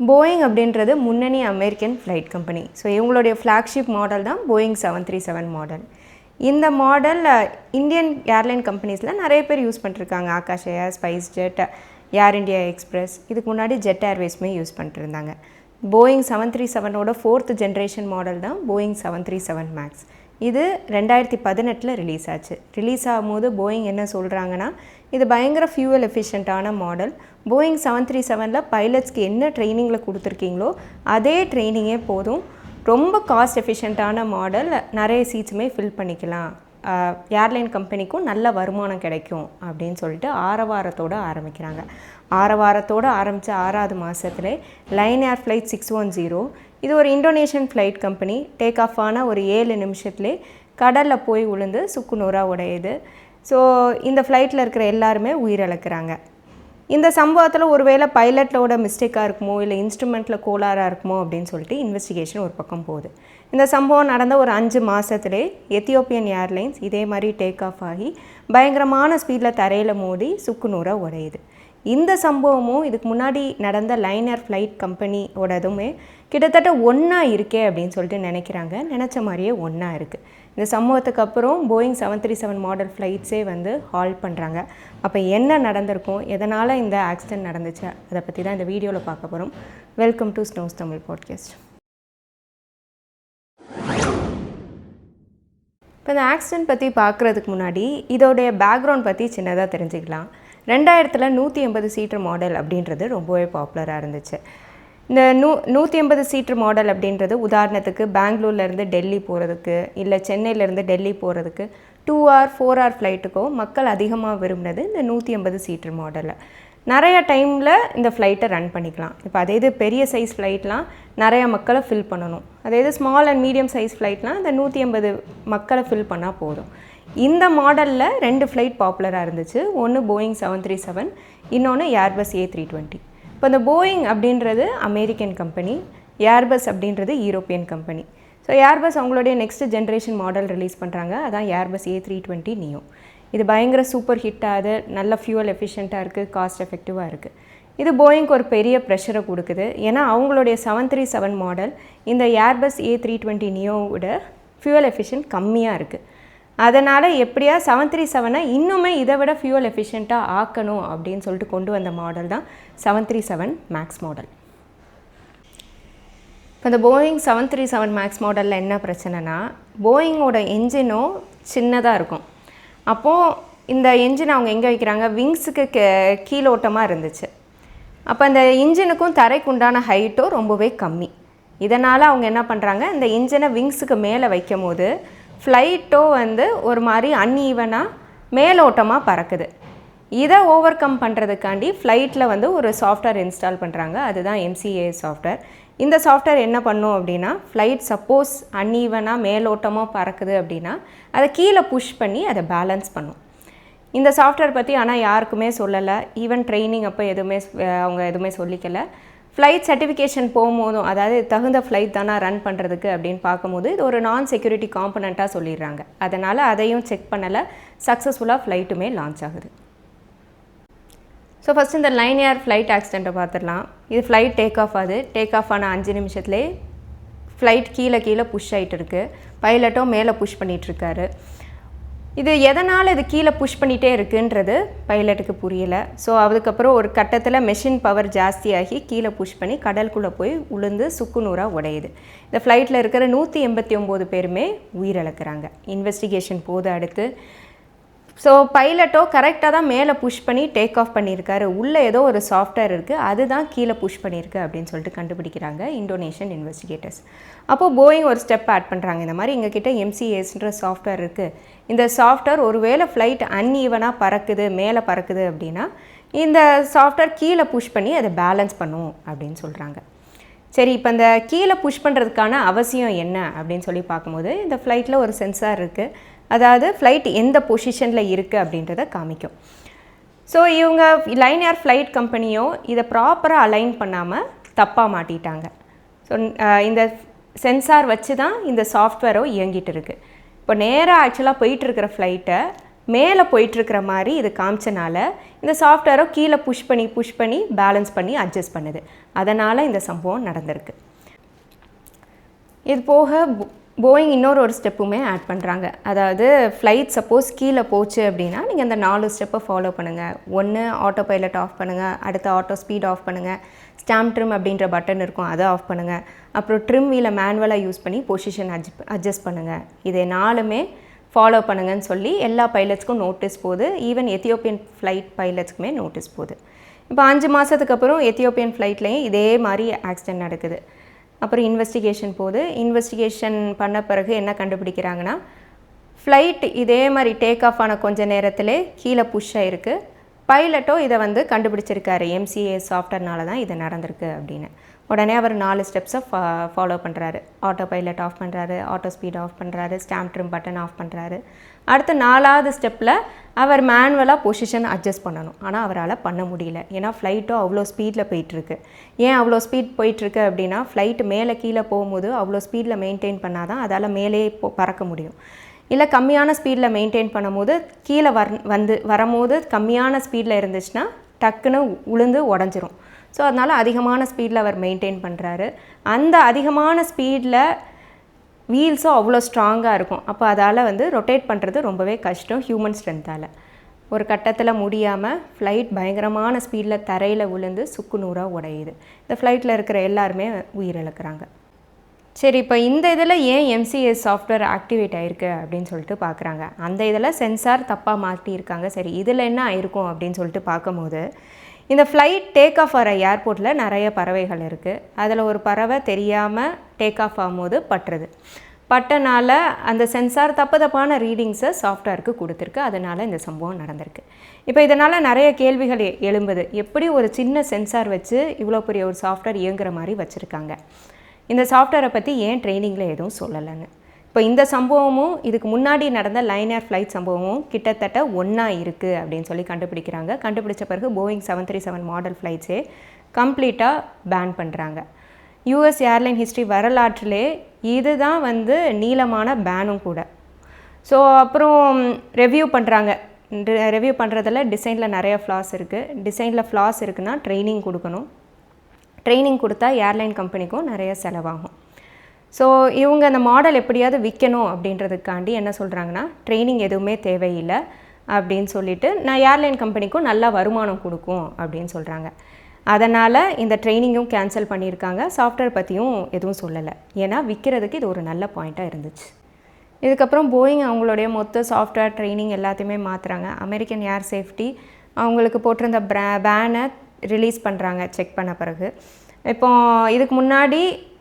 Boeing அப்படின்றது முன்னணி American flight company so இவங்களுடைய ஃப்ளாக்ஷிப் மாடல் தான் Boeing seven three seven model இந்த மாடல் இந்தியன் ஏர்லைன் கம்பெனிஸில் நிறைய பேர் யூஸ் பண்ணிருக்காங்க. Akash air spice jet air India express இதுக்கு முன்னாடி ஜெட் ஏர்வேஸ்மே யூஸ் பண்ணிட்டுருந்தாங்க போயிங் செவன் த்ரீ செவனோட ஃபோர்த் ஜென்ரேஷன் மாடல் தான் Boeing seven three seven max இது ரெண்டாயிரத்தி பதினெட்டில் ரிலீஸ் ஆச்சு. ரிலீஸ் ஆகும்போது போயிங் என்ன சொல்கிறாங்கன்னா இது பயங்கர ஃபியூவல் எஃபிஷியண்ட்டான மாடல் போயிங் செவன் த்ரீ செவனில் பைலட்ஸ்க்கு என்ன ட்ரைனிங்கில் கொடுத்துருக்கீங்களோ அதே ட்ரைனிங்கே போதும். ரொம்ப காஸ்ட் எஃபிஷியண்ட்டான மாடல் நிறைய சீட்ஸுமே ஃபில் பண்ணிக்கலாம். ஏர்லைன் கம்பெனிக்கும் நல்ல வருமானம் கிடைக்கும் அப்படின்னு சொல்லிட்டு ஆரவாரத்தோடு ஆரம்பிக்கிறாங்க. ஆரவாரத்தோடு ஆரம்பித்த ஆறாவது மாதத்துல Lion Air flight six one zero இது ஒரு Indonesian flight company. Take off ஆன ஒரு ஏழு நிமிஷத்துலேயே கடலில் போய் விழுந்து சுக்குநூறாக உடையுது. ஸோ இந்த ஃப்ளைட்டில் இருக்கிற எல்லாருமே உயிரிழக்கிறாங்க. இந்த சம்பவத்தில் ஒருவேளை பைலட்டோட மிஸ்டேக்காக இருக்குமோ இல்லை இன்ஸ்ட்ருமெண்ட்டில் கோளாறாக இருக்குமோ அப்படின்னு சொல்லிட்டு இன்வெஸ்டிகேஷன் ஒரு பக்கம் போகுது. இந்த சம்பவம் நடந்த ஒரு அஞ்சு மாதத்துலே எத்தியோப்பியன் ஏர்லைன்ஸ் இதே மாதிரி டேக் ஆஃப் ஆகி பயங்கரமான ஸ்பீடில் தரையில் மோதி சுக்குநூறாக உடையுது. இந்த சம்பவமும் இதுக்கு முன்னாடி நடந்த லைனர் ஃப்ளைட் கம்பெனியோடதுமே கிட்டத்தட்ட ஒன்றா இருக்கே அப்படின்னு சொல்லிட்டு நினைக்கிறாங்க. நினச்ச மாதிரியே ஒன்றா இருக்குது இந்த சம்பவத்துக்கு அப்புறம் Boeing seven three seven model ஃப்ளைட்ஸே வந்து ஹால் பண்ணுறாங்க அப்போ என்ன நடந்திருக்கும்? எதனால் இந்த ஆக்சிடென்ட் நடந்துச்சு? அதை பற்றி தான் இந்த வீடியோவில் பார்க்க போகிறோம் welcome to snows Tamil podcast. இப்போ இந்த ஆக்சிடென்ட் பற்றி பார்க்குறதுக்கு முன்னாடி இதோடைய பேக்ரவுண்ட் பற்றி சின்னதாக தெரிஞ்சுக்கலாம். ரெண்டாயிரத்தில் நூற்றி எண்பது சீட்டர் மாடல் அப்படின்றது ரொம்பவே பாப்புலராக இருந்துச்சு. இந்த நூ நூற்றி எண்பது சீட்டர் மாடல் அப்படின்றது உதாரணத்துக்கு பெங்களூர்லேருந்து டெல்லி போகிறதுக்கு இல்லை சென்னையிலேருந்து டெல்லி போகிறதுக்கு டூ ஆர் ஃபோர் ஆர் ஃப்ளைட்டுக்கோ மக்கள் அதிகமாக விரும்பினது இந்த நூற்றி எண்பது சீட்டர் மாடலில் நிறைய டைமில் இந்த ஃப்ளைட்டை ரன் பண்ணிக்கலாம். இப்போ அதே இது பெரிய சைஸ் ஃப்ளைட்லாம் நிறையா மக்களை ஃபில் பண்ணணும். அதே இது ஸ்மால் அண்ட் மீடியம் சைஸ் ஃப்ளைட்லாம் இந்த நூற்றி எண்பது மக்களை ஃபில் பண்ணால் போதும். இந்த மாடலில் ரெண்டு ஃப்ளைட் பாப்புலராக இருந்துச்சு. ஒன்று போயிங் செவன் த்ரீ செவன் இன்னொன்று ஏர்பஸ் ஏ த்ரீ டுவெண்ட்டி இப்போ இந்த போயிங் அப்படின்றது அமெரிக்கன் கம்பெனி ஏர்பஸ் அப்படின்றது யூரோப்பியன் கம்பெனி ஸோ ஏர்பஸ் அவங்களுடைய நெக்ஸ்ட் ஜென்ரேஷன் மாடல் ரிலீஸ் பண்ணுறாங்க அதான் Airbus A three twenty neo இது பயங்கர சூப்பர் ஹிட் ஆகுது நல்ல ஃபியூவல் எஃபிஷியண்ட்டாக இருக்குது காஸ்ட் எஃபெக்டிவாக இருக்குது இது போயிங்க்கு ஒரு பெரிய ப்ரெஷரை கொடுக்குது. ஏன்னா அவங்களுடைய செவன் த்ரீ செவன் மாடல் இந்த ஏர்பஸ் ஏ த்ரீ டுவெண்ட்டி நியோவோட ஃபியூவல் எஃபிஷியன்ட் கம்மியாக இருக்குது அதனால் எப்படியா செவன் த்ரீ செவனை இன்னுமே இதை விட ஃபியூவல் எஃபிஷியண்ட்டாக ஆக்கணும் அப்படின்னு சொல்லிட்டு கொண்டு வந்த மாடல் தான் seven three seven max model இப்போ இந்த Boeing seven three seven max மாடலில் என்ன பிரச்சனைனா போயிங்கோட என்ஜினும் சின்னதாக இருக்கும். அப்போது இந்த என்ஜின் அவங்க எங்கே வைக்கிறாங்க? விங்ஸுக்கு கே கீழோட்டமாக இருந்துச்சு. அப்போ அந்த இன்ஜினுக்கும் தரைக்கு உண்டான ஹைட்டும் ரொம்பவே கம்மி. இதனால் அவங்க என்ன பண்ணுறாங்க இந்த இன்ஜினை விங்ஸுக்கு மேலே வைக்கும் போது ஃப்ளைட்டோ வந்து ஒரு மாதிரி அன்ஈவனாக மேலோட்டமாக பறக்குது. இதை ஓவர் கம் பண்ணுறதுக்காண்டி ஃப்ளைட்டில் வந்து ஒரு சாஃப்ட்வேர் இன்ஸ்டால் பண்ணுறாங்க அதுதான் எம்சிஏ சாஃப்ட்வேர் இந்த சாஃப்ட்வேர் என்ன பண்ணும் அப்படின்னா ஃப்ளைட் சப்போஸ் அன்ஈவனாக மேலோட்டமாக பறக்குது அப்படின்னா அதை கீழே புஷ் பண்ணி அதை பேலன்ஸ் பண்ணும். இந்த சாஃப்ட்வேர் பற்றி ஆனால் யாருக்குமே சொல்லலை. ஈவன் ட்ரைனிங் அப்போ எதுவுமே அவங்க எதுவுமே சொல்லிக்கலை. ஃப்ளைட் சர்டிஃபிகேஷன் போகும்போதும் அதாவது தகுந்த ஃப்ளைட் தானே ரன் பண்ணுறதுக்கு அப்படின்னு பார்க்கும்போது இது ஒரு நான் செக்யூரிட்டி காம்பனண்ட்டாக சொல்லிடுறாங்க. அதனால் அதையும் செக் பண்ணலை. சக்ஸஸ்ஃபுல்லாக ஃப்ளைட்டுமே லான்ச் ஆகுது. ஸோ ஃபஸ்ட் இந்த லைன் ஏர் ஃப்ளைட் ஆக்சிடெண்ட்டை பார்த்துடலாம். இது ஃப்ளைட் டேக் ஆஃப் ஆகுது. டேக் ஆஃப் ஆன அஞ்சு நிமிஷத்துலேயே ஃப்ளைட் கீழே கீழே புஷ் ஆகிட்டு இருக்குது பைலட்டும் மேலே புஷ் பண்ணிகிட்ருக்காரு இது எதனால் இது கீழே புஷ் பண்ணிகிட்டே இருக்குன்றது பைலட்டுக்கு புரியலை. ஸோ அதுக்கப்புறம் ஒரு கட்டத்தில் மெஷின் பவர் ஜாஸ்தியாகி கீழே புஷ் பண்ணி கடலுக்குள்ளே போய் உளுந்து சுக்குநூறாக உடையுது. இந்த ஃப்ளைட்டில் இருக்கிற நூற்றி எண்பத்தி ஒம்பது பேருமே உயிரிழக்கிறாங்க. இன்வெஸ்டிகேஷன் போது அடுத்து ஸோ பைலட்டோ கரெக்டாக தான் மேலே புஷ் பண்ணி டேக் ஆஃப் பண்ணியிருக்காரு. உள்ளே ஏதோ ஒரு சாஃப்ட்வேர் இருக்குது அதுதான் கீழே புஷ் பண்ணியிருக்கு அப்படின்னு சொல்லிட்டு கண்டுபிடிக்கிறாங்க இந்தோனேஷியன் இன்வெஸ்டிகேட்டர்ஸ் அப்போது போயிங் ஒரு ஸ்டெப் ஆட் பண்ணுறாங்க இந்த மாதிரி எங்ககிட்ட எம்சிஎஸ்ன்ற சாஃப்ட்வேர் இருக்குது இந்த சாஃப்ட்வேர் ஒருவேளை ஃப்ளைட் அன்ஈவனாக பறக்குது மேலே பறக்குது அப்படின்னா இந்த சாஃப்ட்வேர் கீழே புஷ் பண்ணி அதை பேலன்ஸ் பண்ணும் அப்படின்னு சொல்கிறாங்க சரி இப்போ இந்த கீழே புஷ் பண்ணுறதுக்கான அவசியம் என்ன அப்படின்னு சொல்லி பார்க்கும்போது இந்த ஃப்ளைட்டில் ஒரு சென்சார் இருக்குது அதாவது ஃப்ளைட் எந்த பொசிஷனில் இருக்குது அப்படின்றத காமிக்கும். ஸோ இவங்க லைன் ஏர் ஃப்ளைட் கம்பெனியோ இதை ப்ராப்பராக அலைன் பண்ணாமல் தப்பாக மாட்டிட்டாங்க. ஸோ இந்த சென்சார் வச்சு தான் இந்த சாஃப்ட்வேரோ இயங்கிட்டு இருக்குது இப்போ நேராக ஆக்சுவலாக போயிட்டுருக்கிற ஃப்ளைட்டை மேலே போயிட்டுருக்கிற மாதிரி இது காமிச்சனால இந்த சாஃப்ட்வேரோ கீழே புஷ் பண்ணி புஷ் பண்ணி பேலன்ஸ் பண்ணி அட்ஜஸ்ட் பண்ணுது. அதனால் இந்த சம்பவம் நடந்திருக்கு. இது போக போயிங் இன்னொரு ஒரு ஸ்டெப்புமே ஆட் பண்ணுறாங்க அதாவது ஃப்ளைட் சப்போஸ் கீழே போச்சு அப்படின்னா நீங்கள் அந்த நாலு ஸ்டெப்பை ஃபாலோ பண்ணுங்கள் ஒன்று ஆட்டோ பைலட் ஆஃப் பண்ணுங்கள் அடுத்து ஆட்டோ ஸ்பீட் ஆஃப் பண்ணுங்கள் ஸ்டாம்ப் ட்ரிம் அப்படின்ற பட்டன் இருக்கும் அதை ஆஃப் பண்ணுங்கள் அப்புறம் ட்ரிம் வீலை மேனுவலாக யூஸ் பண்ணி பொசிஷன் அட்ஜ் அட்ஜஸ்ட் பண்ணுங்கள் இதை நாலுமே ஃபாலோ பண்ணுங்கன்னு சொல்லி எல்லா பைலட்ஸ்க்கும் நோட்டீஸ் போகுது ஈவன் எத்தியோப்பியன் ஃப்ளைட் பைலட்ஸ்க்குமே நோட்டீஸ் போகுது இப்போ அஞ்சு மாதத்துக்கு அப்புறம் எத்தியோப்பியன் ஃப்ளைட்லேயும் இதே மாதிரி ஆக்சிடென்ட் நடக்குது. அப்புறம் இன்வெஸ்டிகேஷன் போகுது. இன்வெஸ்டிகேஷன் பண்ண பிறகு என்ன கண்டுபிடிக்கிறாங்கன்னா ஃப்ளைட் இதே மாதிரி டேக் ஆஃப் ஆன கொஞ்ச நேரத்திலே கீழே புஷ் ஆகிருக்கு பைலட்டோ இதை வந்து கண்டுபிடிச்சிருக்காரு. எம்சிஏ சாஃப்ட்வேர்னால தான் இது நடந்திருக்கு அப்படின்னு. உடனே அவர் நாலு ஸ்டெப்ஸை ஃபா ஃபாலோ பண்ணுறாரு ஆட்டோ பைலட் ஆஃப் பண்ணுறாரு ஆட்டோ ஸ்பீட் ஆஃப் பண்ணுறாரு ஸ்டாம்ப் ட்ரிம் பட்டன் ஆஃப் பண்ணுறாரு அடுத்து நாலாவது ஸ்டெப்பில் அவர் மேனுவலாக பொசிஷன் அட்ஜஸ்ட் பண்ணணும். ஆனால் அவரால் பண்ண முடியல. ஏன்னா ஃப்ளைட்டும் அவ்வளோ ஸ்பீடில் போயிட்டுருக்கு. ஏன் அவ்வளோ ஸ்பீட் போயிட்டுருக்கு அப்படின்னா ஃப்ளைட் மேலே கீழே போகும்போது அவ்வளோ ஸ்பீடில் மெயின்டைன் பண்ணால் தான் அதால் மேலே போ பறக்க முடியும். இல்லை கம்மியான ஸ்பீடில் மெயின்டைன் பண்ணும்போது கீழே வர் வந்து வரும்போது கம்மியான ஸ்பீடில் இருந்துச்சுன்னா டக்குன்னு உளுந்து உடஞ்சிரும். ஸோ அதனால் அதிகமான ஸ்பீடில் அவர் மெயின்டைன் பண்ணுறாரு அந்த அதிகமான ஸ்பீடில் வீல்ஸும் அவ்வளோ ஸ்ட்ராங்காக இருக்கும். அப்போ அதால் வந்து ரொட்டேட் பண்ணுறது ரொம்பவே கஷ்டம் ஹியூமன் ஸ்ட்ரென்த்தால் ஒரு கட்டத்தில் முடியாமல் ஃப்ளைட் பயங்கரமான ஸ்பீடில் தரையில் விழுந்து சுக்கு நூறாக உடையுது. இந்த ஃப்ளைட்டில் இருக்கிற எல்லாருமே உயிரிழக்கிறாங்க. சரி இப்போ இந்த இதில் ஏன் எம்சிஎஸ் சாஃப்ட்வேர் ஆக்டிவேட் ஆயிருக்கு அப்படின்னு சொல்லிட்டு பார்க்குறாங்க அந்த இதில் சென்சார் தப்பாக மாற்றியிருக்காங்க சரி இதில் என்ன ஆயிருக்கும் அப்படின்னு சொல்லிட்டு பார்க்கும்போது இந்த ஃப்ளைட் டேக் ஆஃப் ஆகிற ஏர்போர்ட்டில் நிறைய பறவைகள் இருக்குது அதில் ஒரு பறவை தெரியாமல் டேக் ஆஃப் ஆகும்போது பட்டுறது. பட்டனால அந்த சென்சார் தப்பு தப்பான ரீடிங்ஸை சாஃப்ட்வேருக்கு கொடுத்துருக்கு. அதனால் இந்த சம்பவம் நடந்திருக்கு. இப்போ இதனால் நிறைய கேள்விகள் எழும்புது. எப்படி ஒரு சின்ன சென்சார் வச்சு இவ்வளோ பெரிய ஒரு சாஃப்ட்வேர் இயங்குற மாதிரி வச்சுருக்காங்க? இந்த சாஃப்ட்வேரை பற்றி ஏன் ட்ரைனிங்கில் எதுவும் சொல்லலைன்னு. இப்போ இந்த சம்பவமும் இதுக்கு முன்னாடி நடந்த லைன் ஏர் ஃப்ளைட் சம்பவமும் கிட்டத்தட்ட ஒன்றா இருக்குது அப்படின்னு சொல்லி கண்டுபிடிக்கிறாங்க. கண்டுபிடிச்ச பிறகு Boeing seven three seven model ஃப்ளைட்ஸே கம்ப்ளீட்டாக பேன் பண்ணுறாங்க யூஎஸ் ஏர்லைன் ஹிஸ்ட்ரி வரலாற்றிலே இதுதான் வந்து நீளமான பேனும் கூட. ஸோ அப்புறம் ரெவ்யூ பண்ணுறாங்க ரெவ்யூ பண்ணுறதில் டிசைனில் நிறைய ஃப்ளாஸ் இருக்குது டிசைனில் ஃப்ளாஸ் இருக்குன்னா ட்ரைனிங் கொடுக்கணும். ட்ரைனிங் கொடுத்தா ஏர்லைன் கம்பெனிக்கும் நிறைய செலவாகும். ஸோ இவங்க அந்த மாடல் எப்படியாவது விற்கணும் அப்படின்றதுக்காண்டி என்ன சொல்கிறாங்கன்னா ட்ரைனிங் எதுவுமே தேவையில்லை அப்படின்னு சொல்லிட்டு நான் ஏர்லைன் கம்பெனிக்கும் நல்ல வருமானம் கொடுக்கும் அப்படின்னு சொல்கிறாங்க அதனால் இந்த ட்ரைனிங்கும் கேன்சல் பண்ணியிருக்காங்க. சாஃப்ட்வேர் பற்றியும் எதுவும் சொல்லலை. ஏன்னா விற்கிறதுக்கு இது ஒரு நல்ல பாயிண்ட்டாக இருந்துச்சு. இதுக்கப்புறம் போயிங் அவங்களுடைய மொத்த சாஃப்ட்வேர் ட்ரைனிங் எல்லாத்தையுமே மாற்றுறாங்க அமெரிக்கன் ஏர் சேஃப்டி அவங்களுக்கு போட்டிருந்த ப்ரா பேனை ரிலீஸ் பண்ணுறாங்க செக் பண்ண பிறகு. இப்போ இதுக்கு முன்னாடி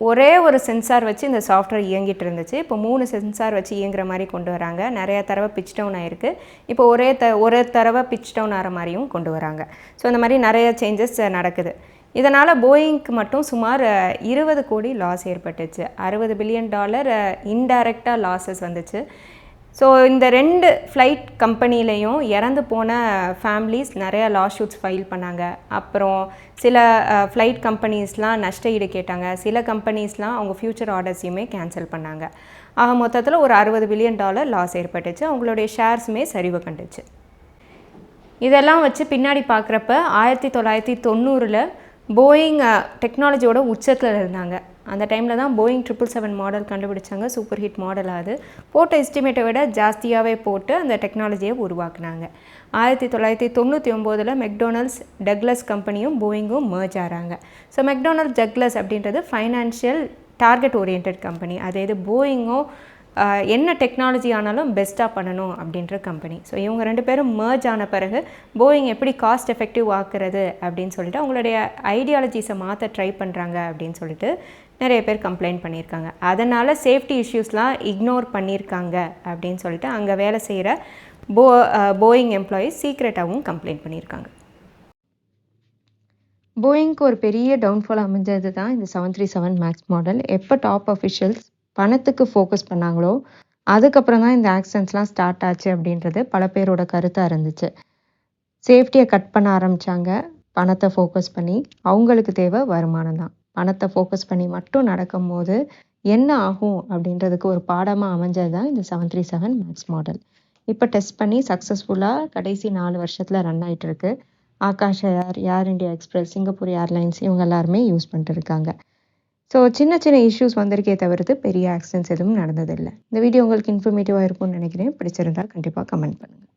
ஒரே ஒரு சென்சார் வச்சு இந்த சாஃப்ட்வேர் இயங்கிட்டு இருந்துச்சு. இப்போ மூணு சென்சார் வச்சு இயங்குற மாதிரி கொண்டு வராங்க. நிறைய தடவை பிச் டவுன் ஆயிருக்கு. இப்போ ஒரே த ஒரு தடவை பிச் டவுன் ஆகிற மாதிரியும் கொண்டு வராங்க. ஸோ இந்த மாதிரி நிறைய சேஞ்சஸ் நடக்குது. இதனால் போயிங்க்கு மட்டும் சுமார் இருபது கோடி லாஸ் ஏற்பட்டுச்சு. அறுபது பில்லியன் டாலர் இன்டைரக்டாக லாஸஸ் வந்துச்சு. ஸோ இந்த ரெண்டு ஃப்ளைட் கம்பெனிலையும் இறந்து போன ஃபேமிலிஸ் நிறைய லா ஷூட்ஸ் ஃபைல் பண்ணாங்க. அப்புறம் சில ஃப்ளைட் கம்பெனிஸ்லாம் நஷ்ட ஈடு கேட்டாங்க. சில கம்பெனிஸ்லாம் அவங்க ஃப்யூச்சர் ஆர்டர்ஸையுமே கேன்சல் பண்ணாங்க. ஆக மொத்தத்தில் ஒரு அறுபது பில்லியன் டாலர் லாஸ் ஏற்பட்டுச்சு. அவங்களுடைய ஷேர்ஸுமே சரிவு கண்டுச்சு. இதெல்லாம் வச்சு பின்னாடி பார்க்குறப்ப ஆயிரத்தி தொள்ளாயிரத்தி தொண்ணூறில் போயிங் டெக்னாலஜியோட உச்சத்தில் இருந்தாங்க. அந்த டைமில் தான் போயிங் ட்ரிபிள் செவன் மாடல் கண்டுபிடிச்சாங்க. சூப்பர் ஹிட் மாடல் அது. போட்ட எஸ்டிமேட்டை விட ஜாஸ்தியாகவே போட்டு அந்த டெக்னாலஜியை உருவாக்குனாங்க. ஆயிரத்தி தொள்ளாயிரத்தி தொண்ணூற்றி ஒம்போதில் மெக்டொனால்ட்ஸ் டக்லஸ் கம்பெனியும் போயிங்கும் merge ஆகிறாங்க ஸோ மெக்டொனால்ட்ஸ் டக்லஸ் அப்படின்றது ஃபைனான்ஷியல் டார்கெட் ஓரியன்ட் கம்பெனி அதே இது போயிங்கும் என்ன டெக்னாலஜி ஆனாலும் பெஸ்ட்டாக பண்ணணும் அப்படின்ற கம்பெனி ஸோ இவங்க ரெண்டு பேரும் merge ஆன பிறகு போயிங் எப்படி காஸ்ட் எஃபெக்டிவ் ஆக்குறது அப்படின்னு சொல்லிட்டு அவங்களுடைய ஐடியாலஜிஸை மாற்ற ட்ரை பண்ணுறாங்க அப்படின்னு சொல்லிட்டு நிறைய பேர் கம்ப்ளைண்ட் பண்ணியிருக்காங்க. அதனால் சேஃப்டி இஷ்யூஸ்லாம் இக்னோர் பண்ணியிருக்காங்க அப்படின்னு சொல்லிட்டு அங்கே வேலை செய்கிற போ போயிங் எம்ப்ளாயீஸ் சீக்ரெட்டாகவும் கம்ப்ளைண்ட் பண்ணியிருக்காங்க. போயிங்க்கு ஒரு பெரிய டவுன்ஃபால் அமைஞ்சது தான் இந்த seven three seven max model எப்போ டாப் அஃபிஷியல்ஸ் பணத்துக்கு ஃபோக்கஸ் பண்ணாங்களோ அதுக்கப்புறம் தான் இந்த ஆக்சிடென்ட்ஸ்லாம் ஸ்டார்ட் ஆச்சு அப்படின்றது பல பேரோட கருத்தாக இருந்துச்சு. சேஃப்டியை கட் பண்ண ஆரம்பித்தாங்க பணத்தை ஃபோக்கஸ் பண்ணி அவங்களுக்கு தேவை வருமானம் தான் பணத்தை ஃபோக்கஸ் பண்ணி மட்டும் நடக்கும்போது என்ன ஆகும் அப்படின்றதுக்கு ஒரு பாடமாக அமைஞ்சது தான் இந்த seven three seven max model இப்போ டெஸ்ட் பண்ணி சக்ஸஸ்ஃபுல்லாக கடைசி நாலு வருஷத்தில் ரன் ஆயிட்டு இருக்கு Akash air air India express Singapore airlines இவங்க எல்லாருமே யூஸ் பண்ணிட்டு இருக்காங்க ஸோ சின்ன சின்ன இஷ்யூஸ் வந்திருக்கே தவிர்த்து பெரிய ஆக்சிடென்ட்ஸ் எதுவும் நடந்ததில்லை. இந்த வீடியோ உங்களுக்கு இன்ஃபர்மேட்டிவாக இருக்கும்னு நினைக்கிறேன். பிடிச்சிருந்தால் கண்டிப்பாக கமெண்ட் பண்ணுங்கள்